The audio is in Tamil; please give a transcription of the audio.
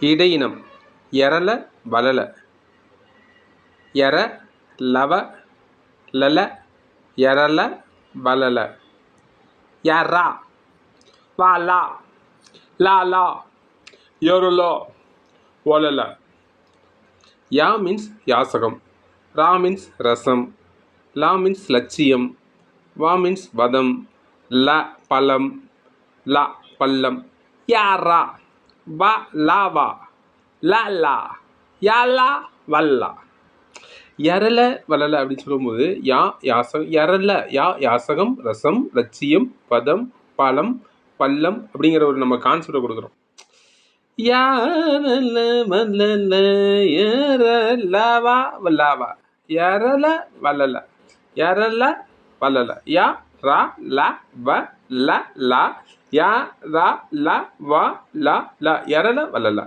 இடையினம் எரல வளல எர லவ லல எரல வளல யரா வாலா லாலா எருலோ ஒலல யா மீன்ஸ் யாசகம் ரா மீன்ஸ் ரசம் லா மீன்ஸ் லட்சியம் வா மீன்ஸ் வதம் ல பலம் லா பள்ளம். யாரா வா லாவா லா லா யாலா வல்லா எரல வளல அப்படின்னு சொல்லும்போது யா யாசகம் எரல யா யாசகம் ரசம் லட்சியம் பதம் பழம் பள்ளம் அப்படிங்கிற ஒரு நம்ம கான்செப்டை கொடுக்குறோம். யாரல வல்லல எரலவா வல்லாவா. எரல வல்லல. எரல வல்லல. யா ரா ல வ ல லா யா ரா ல வ ல ல எரல வல்லல